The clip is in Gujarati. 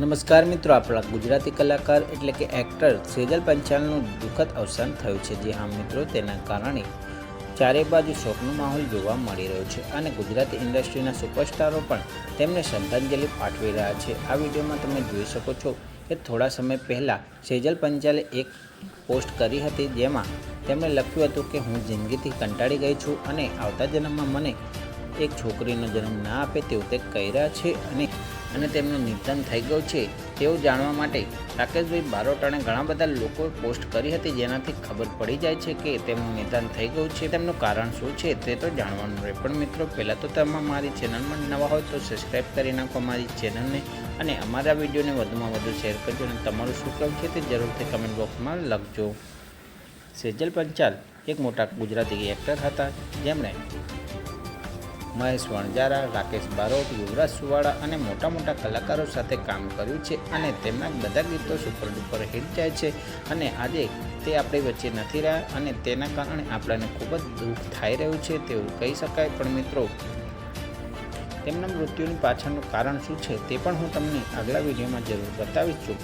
નમસ્કાર મિત્રો આપણા ગુજરાતી કલાકાર એટલે કે એક્ટર સેજલ પંચાલનું દુઃખદ અવસાન થયું છે. જે હા મિત્રો, તેના કારણે ચારે બાજુ શોકનો માહોલ જોવા મળી રહ્યો છે અને ગુજરાતી ઇન્ડસ્ટ્રીના સુપરસ્ટારો પણ તેમને શ્રદ્ધાંજલિ પાઠવી રહ્યા છે. આ વિડીયોમાં તમે જોઈ શકો છો કે થોડા સમય પહેલાં સેજલ પંચાલે એક પોસ્ટ કરી હતી જેમાં તેમણે લખ્યું હતું કે, હું જિંદગીથી કંટાળી ગઈ છું અને આવતા જન્મમાં મને એક છોકરીનો જન્મ ના આપે તેવું તે કર્યા છે અને અને તેમનું નિધન થઈ ગયું છે તેવું જાણવા માટે રાકેશભાઈ બારોટાણે ઘણા બધા લોકો પોસ્ટ કરી હતી જેનાથી ખબર પડી જાય છે કે તેમનું નિધન થઈ ગયું છે. તેમનું કારણ શું છે તે તો જાણવાનું રહે. પણ મિત્રો, પહેલાં તો તમે મારી ચેનલમાં નવા હોય તો સબસ્ક્રાઈબ કરી નાખો મારી ચેનલને અને અમારા વિડીયોને વધુમાં વધુ શેર કરજો અને તમારું શું કહેવું છે તે જરૂરથી કમેન્ટ બોક્સમાં લખજો. સેજલ પંચાલ, એક મોટા ગુજરાતી એક્ટર હતા. જેમણે મહેશ વણજારા રાકેશ બારોટ, યુવરાજ સુવાળા અને મોટા મોટા કલાકારો સાથે કામ કર્યું છે અને તેમના બધા ગીતો સુપર ડુપર હિટ જાય છે અને આજે તે આપણી વચ્ચે નથી રહ્યા અને તેના કારણે આપણને ખૂબ જ દુઃખ થઈ રહ્યું છે તેવું કહી શકાય. પણ મિત્રો, તેમના મૃત્યુની પાછળનું કારણ શું છે તે પણ હું તમને આગલા વિડીયોમાં જરૂર બતાવીશ. છું